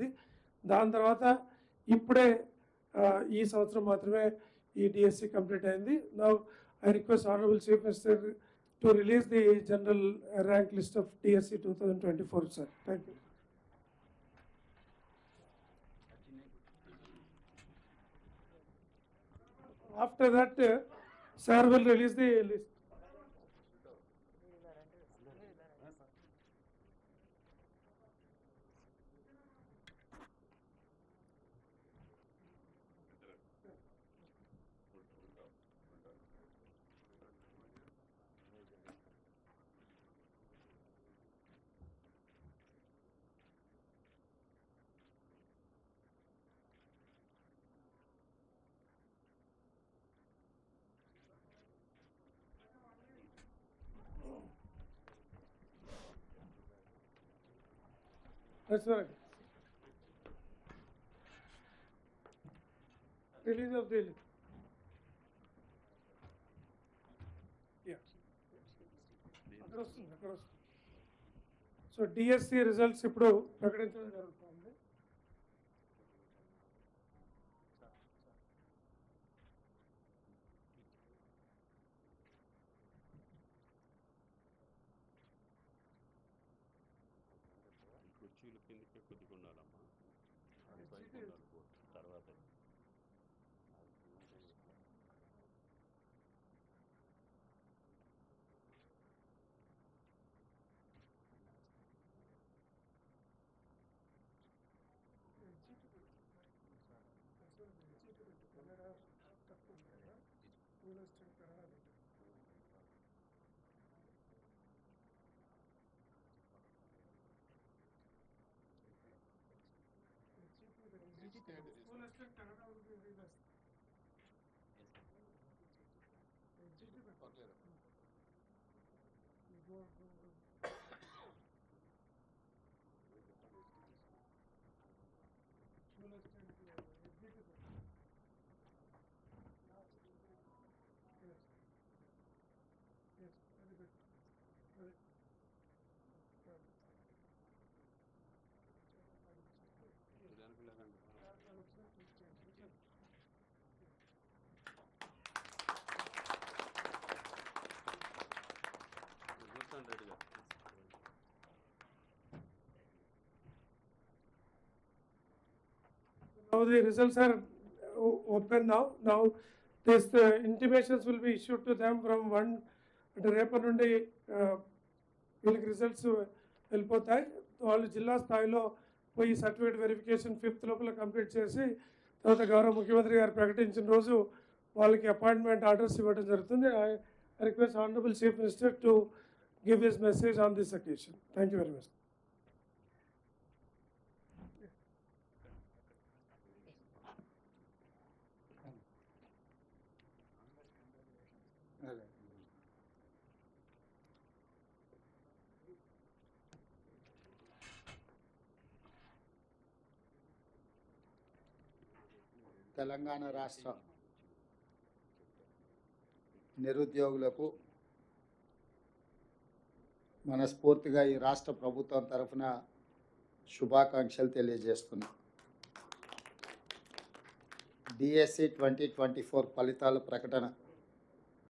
జరిగింది. దాని తర్వాత ఇప్పుడే ఈ సంవత్సరం మాత్రమే ఈ డిఎస్సి కంప్లీట్ అయింది. నా I request honourable chief minister to release the general rank list of DSC two thousand twenty four sir thank you After that, uh, sir will release the list. Release of the list. Yeah. అక్కడ వస్తుంది అక్కడ వస్తుంది so DSC results ఇప్పుడు ప్రకటించడం జరుగుతుంది కుర్చీలు కిందకే కొద్దిగా ఉండాలమ్మా. అది key candidate. Yes. Yes, everybody. Now the results are uh, open now. Now this uh, intimations will be issued to them from one అంటే రేపటి నుండి uh, వీళ్ళకి రిజల్ట్స్ uh, వెళ్ళిపోతాయి. వాళ్ళు జిల్లా స్థాయిలో పోయి సర్టిఫికేట్ వెరిఫికేషన్ ఫిఫ్త్ లోపల కంప్లీట్ చేసి తర్వాత గౌరవ ముఖ్యమంత్రి గారు ప్రకటించిన రోజు వాళ్ళకి అపాయింట్మెంట్ ఆర్డర్స్ ఇవ్వడం జరుగుతుంది. I request honourable chief minister to give this message on this occasion thank you very much Telangana రాష్ట్ర నిరుద్యోగులకు మనస్ఫూర్తిగా ఈ రాష్ట్ర ప్రభుత్వం తరఫున శుభాకాంక్షలు తెలియజేస్తున్నా. డిఎస్సి ట్వంటీ ట్వంటీ ఫోర్ ఫలితాల ప్రకటన